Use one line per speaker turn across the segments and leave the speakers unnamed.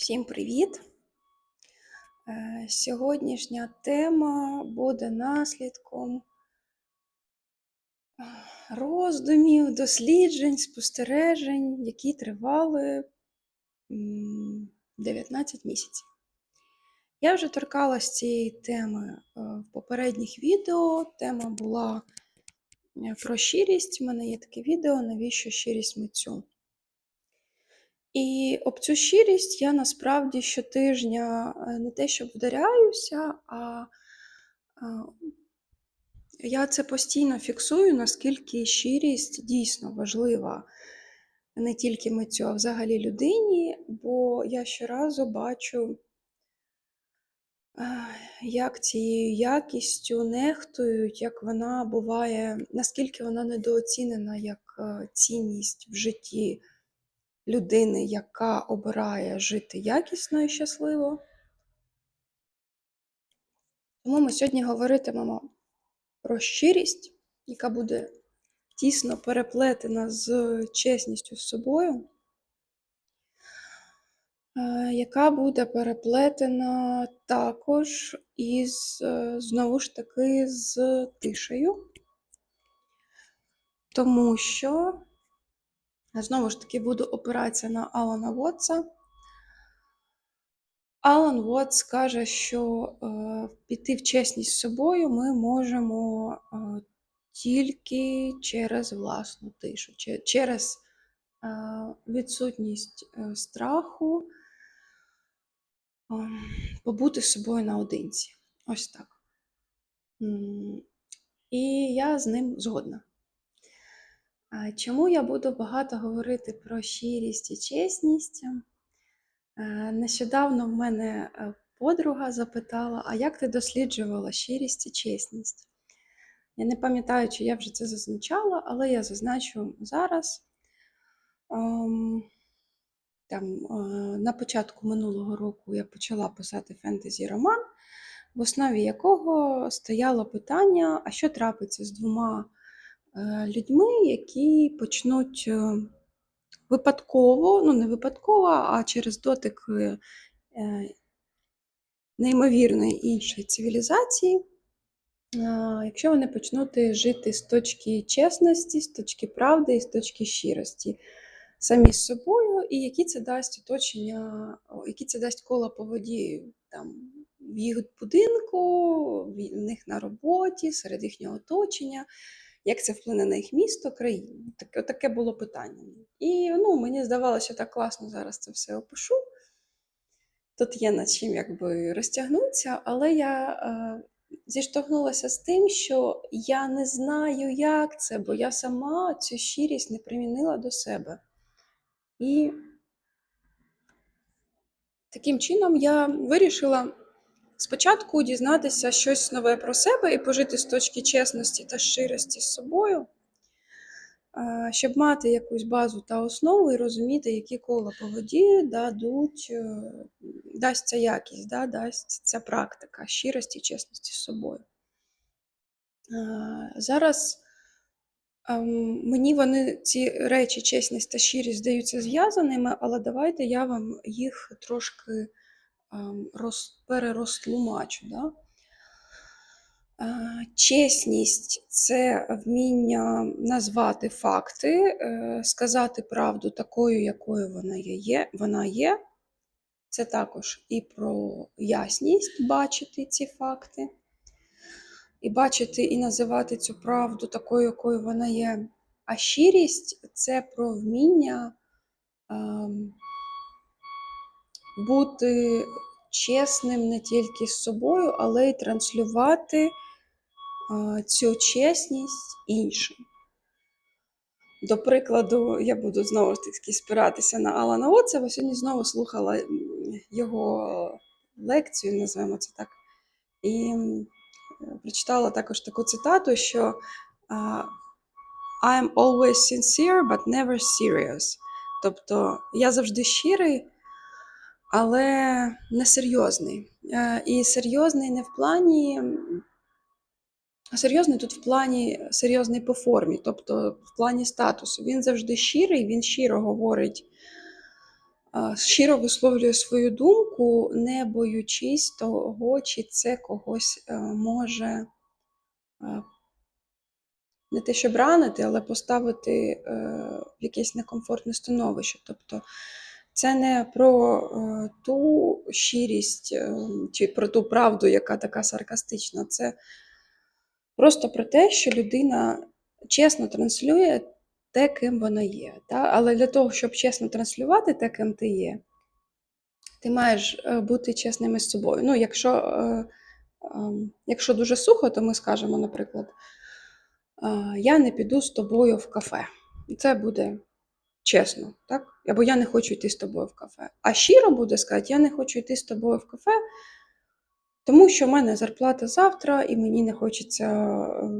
Всім привіт! Е, Сьогоднішня тема буде наслідком е, роздумів, досліджень, спостережень, які тривали 19 місяців. Я вже торкалась цієї теми е, в попередніх відео. Тема була про щирість. У мене є таке відео, навіщо щирість митцю. І об цю щирість я насправді щотижня е, не те, щоб вдаряюся, а я це постійно фіксую, наскільки щирість дійсно важлива не тільки митцю, а взагалі людині, бо я щоразу бачу, е, як цією якістю нехтують, як вона буває, наскільки вона недооцінена як е, цінність в житті людини, яка обирає жити якісно і щасливо. Тому ми сьогодні говоритимемо про щирість, яка буде тісно переплетена з чесністю з собою, е, яка буде переплетена також із, е, знову ж таки, з тишею, тому що Знову ж таки, буду опиратися на Алана Вотса. Алан Вотс каже, що е, піти в чесність з собою ми можемо е, тільки через власну тишу, че- через е, відсутність е, страху е, побути з собою наодинці. Ось так. І я з ним згодна. Чому я буду багато говорити про щирість і чесність? Е, Нещодавно в мене е, подруга запитала, а як ти досліджувала щирість і чесність? Я не пам'ятаю, чи я вже це зазначала, але я зазначу зараз. Ем, Там, е, на початку минулого року я почала писати фентезі-роман, в основі якого стояло питання: а що трапиться з двома людьми, які почнуть е, випадково, ну не випадково, а через дотик е, е, неймовірної іншої цивілізації, е, якщо вони почнуть жити з точки чесності, з точки правди і з точки щирості самі з собою, і які це дасть оточення, які це дасть кола по воді там, в їх будинку, в них на роботі, серед їхнього оточення, як це вплине на їх місто, країну. Таке, таке було питання. І ну, мені здавалося, так класно зараз це все опишу. Тут є над чим якби розтягнутися, але я е, зіштовхнулася з тим, що я не знаю, як це, бо я сама цю щирість не примінила до себе. І таким чином я вирішила спочатку дізнатися щось нове про себе і пожити з точки чесності та щирості з собою, е, щоб мати якусь базу та основу і розуміти, які кола по воді дадуть, е, дасть ця якість, да, дасть ця практика щирості і чесності з собою. Е, Зараз ем, мені вони ці речі, чесність та щирість, здаються зв'язаними, але давайте я вам їх трошки роз, перерозтлумачу. Да? Чесність це вміння назвати факти, е, сказати правду такою, якою вона є. Вона є. Це також і про ясність бачити ці факти, і бачити і називати цю правду такою, якою вона є. А щирість це про вміння ем, бути чесним не тільки з собою, але й транслювати цю чесність іншим. До прикладу, я буду знову ж таки спиратися на Алана Оцева. Сьогодні знову слухала його лекцію, називаємо це так. І прочитала також таку цитату, що I'm always sincere, but never serious. Тобто я завжди щирий, але не серйозний. Е, І серйозний не в плані. а серйозний тут в плані серйозний по формі, тобто в плані статусу. Він завжди щирий, він щиро говорить щиро висловлює свою думку, не боючись того, чи це когось е, може е, не те, щоб ранити, але поставити е, в якесь некомфортне становище. Тобто це не про е, ту щирість е, чи про ту правду, яка така саркастична. Це просто про те, що людина чесно транслює те, ким вона є. Та? Але для того, щоб чесно транслювати те, ким ти є, ти маєш е, бути чесним із собою. Ну, якщо, ем, якщо дуже сухо, то ми скажемо, наприклад, «А, я не піду з тобою в кафе. Це буде чесно, так? Або я не хочу йти з тобою в кафе. А щиро буде сказати, я не хочу йти з тобою в кафе, тому що в мене зарплата завтра, і мені не хочеться е,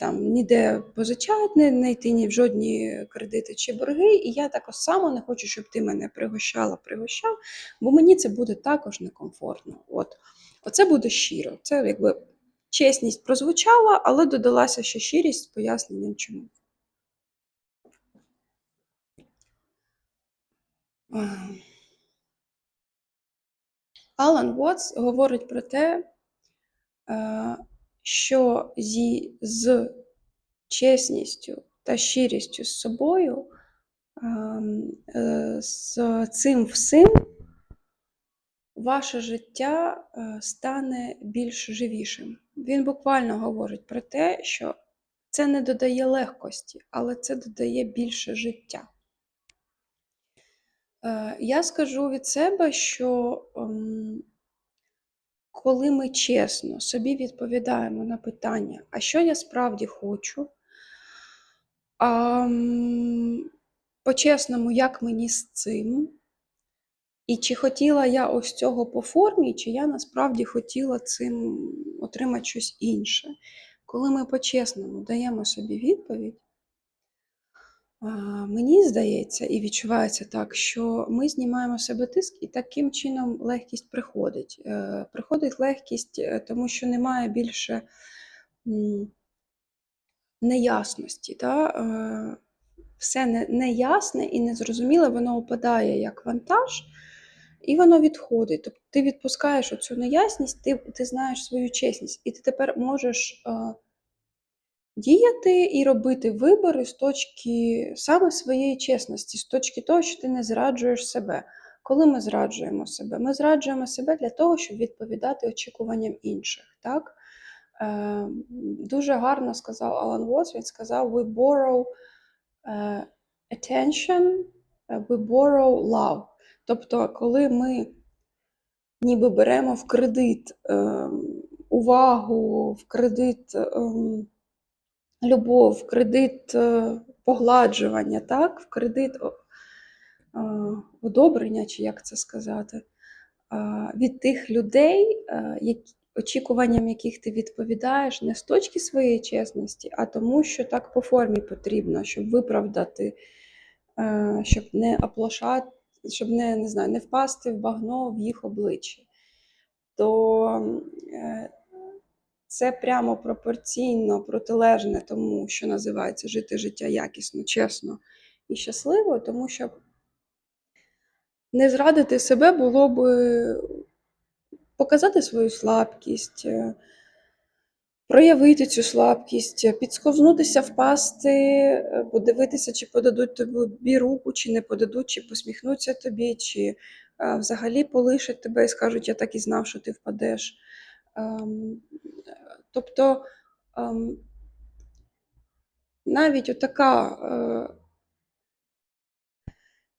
там ніде позичати, не йти ні в жодні кредити чи борги. І я також само не хочу, щоб ти мене пригощала, пригощав, бо мені це буде також некомфортно. От. Оце буде щиро. Це якби чесність прозвучала, але додалася ще щирість з поясненням чому. Алан Вотс говорить про те, е, що зі, з чесністю та щирістю з собою, ем, е, з цим всім ваше життя е, стане більш живішим. Він буквально говорить про те, що це не додає легкості, але це додає більше життя. Е, Я скажу від себе, що ем, коли ми чесно собі відповідаємо на питання, а що я справді хочу, по-чесному, як мені з цим, і чи хотіла я ось цього по формі, чи я насправді хотіла цим отримати щось інше. Коли ми по-чесному даємо собі відповідь, Мені здається і відчувається так, що ми знімаємо себе тиск, і таким чином легкість приходить. Е, Приходить легкість, е, тому що немає більше неясності. Та? Е, Все неясне і незрозуміле, воно опадає як вантаж, і воно відходить. Тобто ти відпускаєш оцю неясність, ти, ти знаєш свою чесність, і ти тепер можеш. Діяти і робити вибори з точки саме своєї чесності, з точки того, що ти не зраджуєш себе. Коли ми зраджуємо себе? Ми зраджуємо себе для того, щоб відповідати очікуванням інших. Так? Е, дуже гарно сказав Алан Вотс, він сказав: We borrow е, attention, е, we borrow love. Тобто, коли ми ніби беремо в кредит е, увагу, в кредит. Е, любов, в кредит е, погладжування, так? в кредит е, одобрення, чи як це сказати, е, від тих людей, очікуванням яких ти відповідаєш не з точки своєї чесності, а тому, що так по формі потрібно, щоб виправдати, щоб не оплошати, щоб не, не, знаю, не впасти в багно в їх обличчі. То це прямо пропорційно протилежне тому, що називається жити життя якісно, чесно і щасливо, тому що не зрадити себе було б показати свою слабкість, е, проявити цю слабкість, е, підсковзнутися, впасти, е, подивитися, чи подадуть тобі руку, чи не подадуть, чи посміхнуться тобі, чи е, взагалі полишать тебе і скажуть, я так і знав, що ти впадеш. Тобто ем, навіть отака е,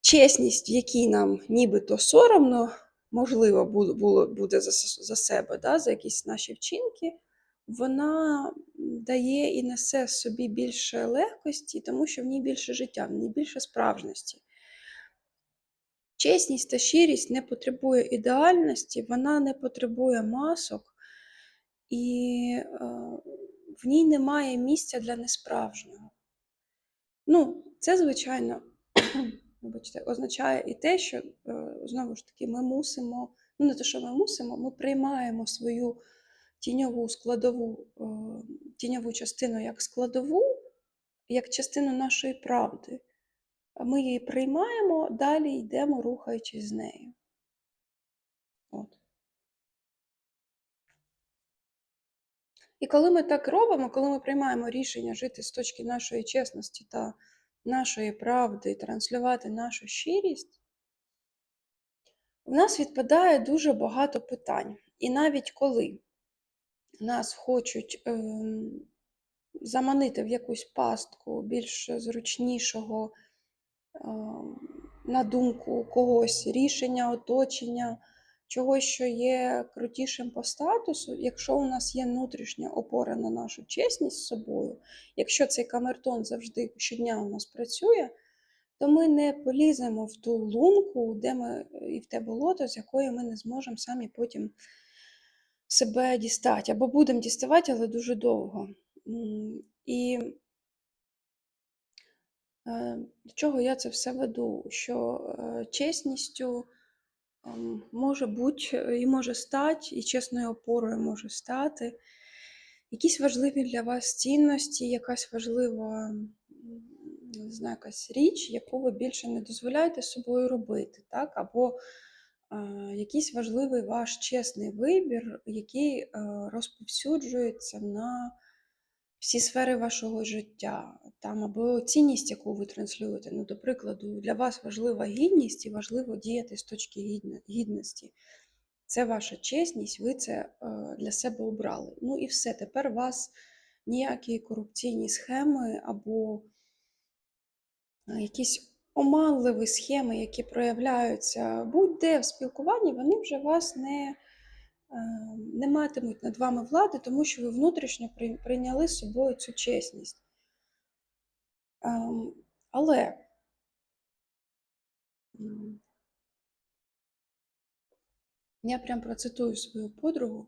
чесність, в якій нам нібито соромно, можливо, бу- було, буде за себе, да, за якісь наші вчинки, вона дає і несе собі більше легкості, тому що в ній більше життя, в ній більше справжності. Чесність та щирість не потребує ідеальності, вона не потребує масок, і е, в ній немає місця для несправжнього. Ну, це, звичайно, вибачте, означає і те, що, е, знову ж таки, ми мусимо, ну не те, що ми мусимо, ми приймаємо свою тіньову складову, е, тіньову частину як складову, як частину нашої правди. ми її приймаємо, далі йдемо, рухаючись з нею. От. І коли ми так робимо, коли ми приймаємо рішення жити з точки нашої чесності та нашої правди транслювати нашу щирість, в нас відпадає дуже багато питань. І навіть коли нас хочуть ем, заманити в якусь пастку більш зручнішого, ем, на думку когось, рішення, оточення, чогось, що є крутішим по статусу, якщо у нас є внутрішня опора на нашу чесність з собою, якщо цей камертон завжди щодня у нас працює, то ми не поліземо в ту лунку, де ми і в те болото, з якої ми не зможемо самі потім себе дістати. Або будемо діставати, але дуже довго. І е, до чого я це все веду? Що е, чесністю може бути і може стати, і чесною опорою може стати. Якісь важливі для вас цінності, якась важлива не знаю, якась річ, яку ви більше не дозволяєте собою робити, так? або е, якийсь важливий ваш чесний вибір, який е, розповсюджується на всі сфери вашого життя, там або цінність, яку ви транслюєте. Ну, до прикладу, для вас важлива гідність і важливо діяти з точки гідності. Це ваша чесність, ви це е, для себе обрали. Ну і все, тепер вас ніякі корупційні схеми або е, якісь оманливі схеми, які проявляються будь-де в спілкуванні, вони вже вас не, не матимуть над вами влади, тому що ви внутрішньо прийняли з собою цю чесність. Ем, Але я прям процитую свою подругу,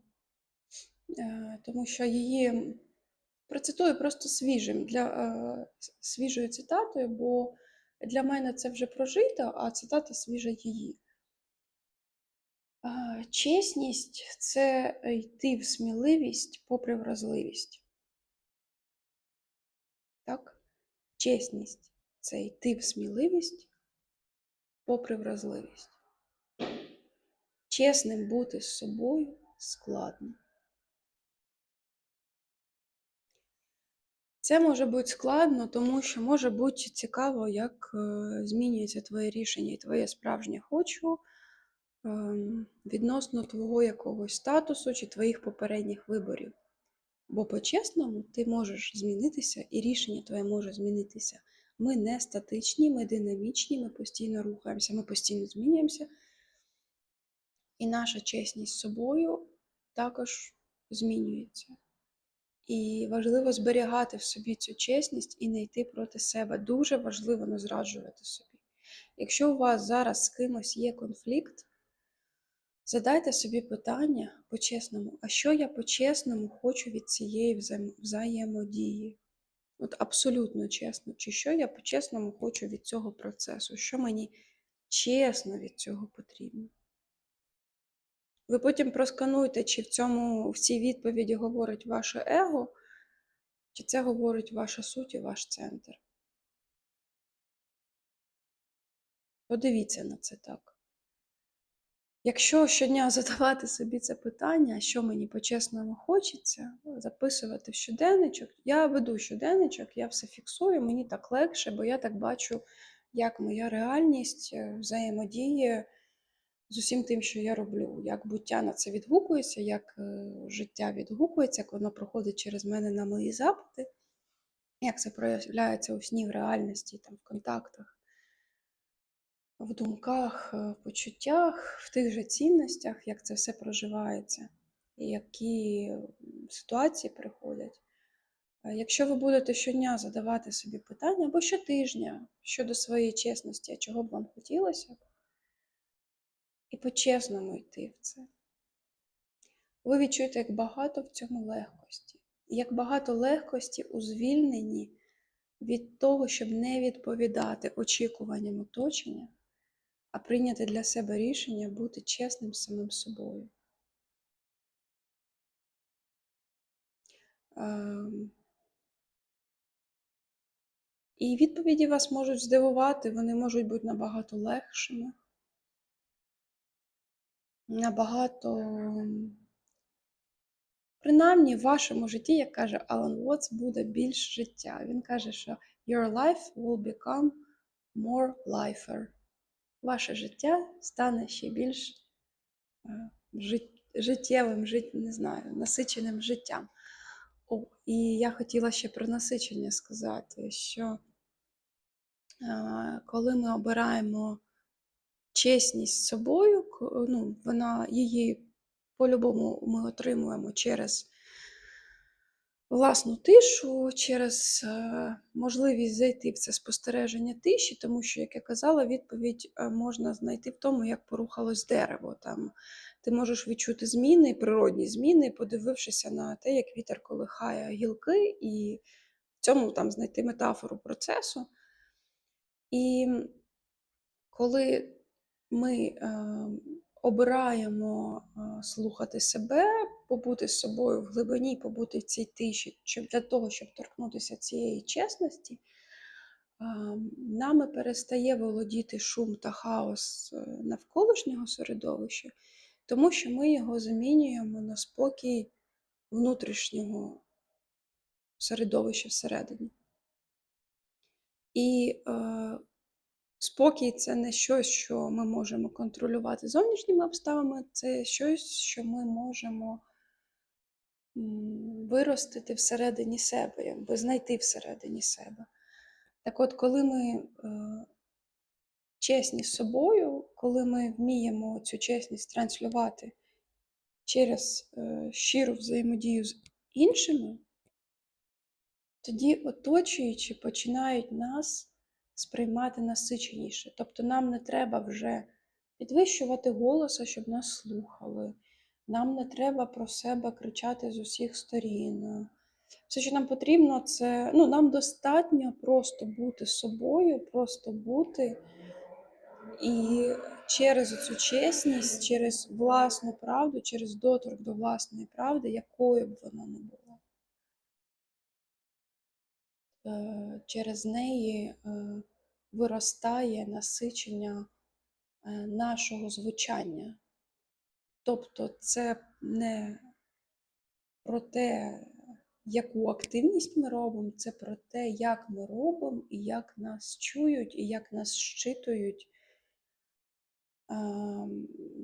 е, тому що її процитую просто свіжим для е, свіжою цитатою, бо для мене це вже прожито, а цитата свіжа її. Чесність це йти в сміливість попри вразливість. Так? Чесність це йти в сміливість попри вразливість. Чесним бути з собою складно. Це може бути складно, тому що може бути цікаво, як е, змінюється твоє рішення і твоє справжнє хочу відносно твого якогось статусу чи твоїх попередніх виборів. Бо по-чесному ти можеш змінитися, і рішення твоє може змінитися. Ми не статичні, ми динамічні, ми постійно рухаємося, ми постійно змінюємося. І наша чесність з собою також змінюється. І важливо зберігати в собі цю чесність і не йти проти себе. Дуже важливо не зраджувати собі. Якщо у вас зараз з кимось є конфлікт, задайте собі питання по-чесному, а що я по-чесному хочу від цієї взаєм- взаємодії? От абсолютно чесно, чи що я по-чесному хочу від цього процесу, що мені чесно від цього потрібно. Ви потім проскануйте, чи в цьому в цій відповіді говорить ваше его, чи це говорить ваша суть і ваш центр. Подивіться на це так. Якщо щодня задавати собі це питання, що мені по-чесному хочеться, записувати в щоденничок. Я веду щоденничок, я все фіксую, мені так легше, бо я так бачу, як моя реальність е, взаємодіє з усім тим, що я роблю, як буття на це відгукується, як е, життя відгукується, як воно проходить через мене на мої запити, як це проявляється у сні в реальності, там, в контактах, в думках, е, в почуттях, в тих же цінностях, як це все проживається, і які ситуації приходять. Е, Якщо ви будете щодня задавати собі питання або щотижня щодо своєї чесності, а чого б вам хотілося і по-чесному йти в це. Ви відчуєте, як багато в цьому легкості. Як багато легкості у звільненні від того, щоб не відповідати очікуванням оточення, а прийняти для себе рішення бути чесним самим собою. І відповіді вас можуть здивувати, вони можуть бути набагато легшими. Набагато, принаймні в вашому житті, як каже Алан Уотс, буде більш життя. Він каже, що your life will become more lifer. Ваше життя стане ще більш е, жит- життєвим, жит, не знаю, насиченим життям. О, і я хотіла ще про насичення сказати, що е, коли ми обираємо чесність з собою, ну, вона її по-любому ми отримуємо через власну тишу, через е, можливість зайти в це спостереження тиші, тому що, як я казала, відповідь е, можна знайти в тому, як порухалось дерево. Там ти можеш відчути зміни, природні зміни, подивившися на те, як вітер колихає гілки, і в цьому там знайти метафору процесу. І коли ми е, обираємо е, слухати себе, побути з собою в глибині, побути в цій тиші, щоб для того, щоб торкнутися цієї чесності, нами перестає володіти шум та хаос е, навколишнього середовища, тому що ми його замінюємо на спокій внутрішнього середовища всередині. І е, спокій це не щось, що ми можемо контролювати зовнішніми обставинами, це щось, що ми можемо виростити всередині себе, якби знайти всередині себе. Так от, коли ми е, чесні з собою, коли ми вміємо цю чесність транслювати через е, щиру взаємодію з іншими, тоді оточуючі починають нас сприймати насиченіше. Тобто нам не треба вже підвищувати голоса, щоб нас слухали. Нам не треба про себе кричати з усіх сторін. Все, що нам потрібно, це ну, нам достатньо просто бути собою, просто бути. І через цю чесність, через власну правду, через доторк до власної правди, якою б вона не була. Е, через неї е, виростає насичення е, нашого звучання. Тобто це не про те, яку активність ми робимо, це про те, як ми робимо, і як нас чують, і як нас щитують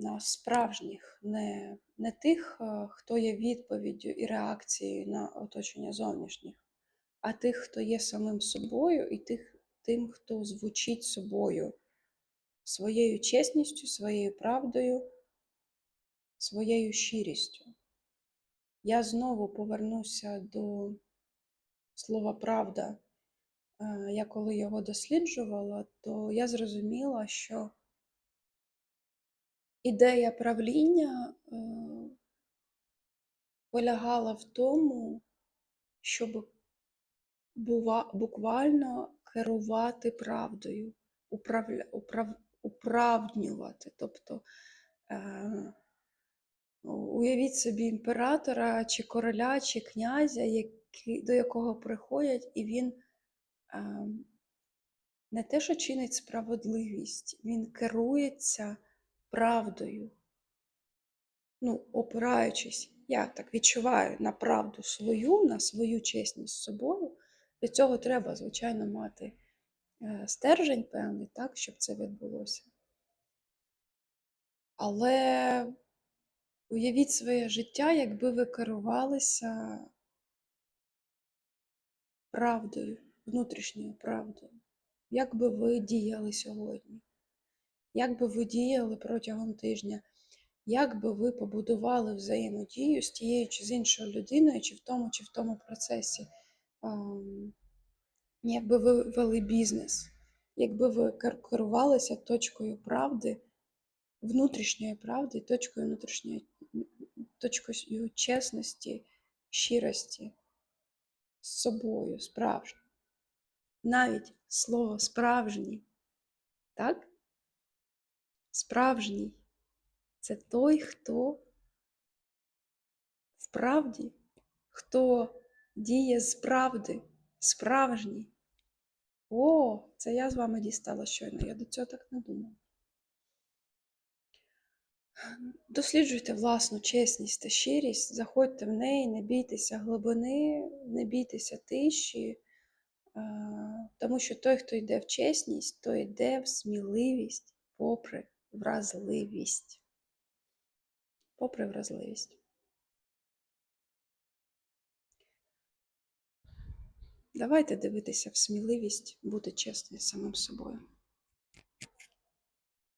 нас справжніх, не, не тих, хто є відповіддю і реакцією на оточення зовнішніх а тих, хто є самим собою, і тих, тим, хто звучить собою, своєю чесністю, своєю правдою, своєю щирістю. Я знову повернуся до слова правда. Е, я коли його досліджувала, то я зрозуміла, що ідея правління е, полягала в тому, щоб буквально керувати правдою, управля, управ, управднювати. Тобто е, уявіть собі імператора, чи короля, чи князя, які, до якого приходять, і він е, не те, що чинить справедливість, він керується правдою. Ну, опираючись, я так відчуваю на правду свою, на свою чесність з собою, для цього треба, звичайно, мати е, стержень певний, так, щоб це відбулося. Але уявіть своє життя, якби ви керувалися правдою, внутрішньою правдою. Як би ви діяли сьогодні? Як би ви діяли протягом тижня? Як би ви побудували взаємодію з тією чи з іншою людиною, чи в тому, чи в тому процесі? якби ви вели бізнес, якби ви керувалися точкою правди, внутрішньої правди, точкою внутрішньої точкою чесності, щирості з собою, справжньою. Навіть слово справжній, так? Справжній це той, хто в правді, хто діє з правди, справжній. О, це я з вами дістала щойно, я до цього так не думала. Досліджуйте власну чесність та щирість, заходьте в неї, не бійтеся глибини, не бійтеся тиші, е, тому що той, хто йде в чесність, той йде в сміливість попри вразливість. Попри вразливість. Давайте дивитися в сміливість, бути чесним самим собою.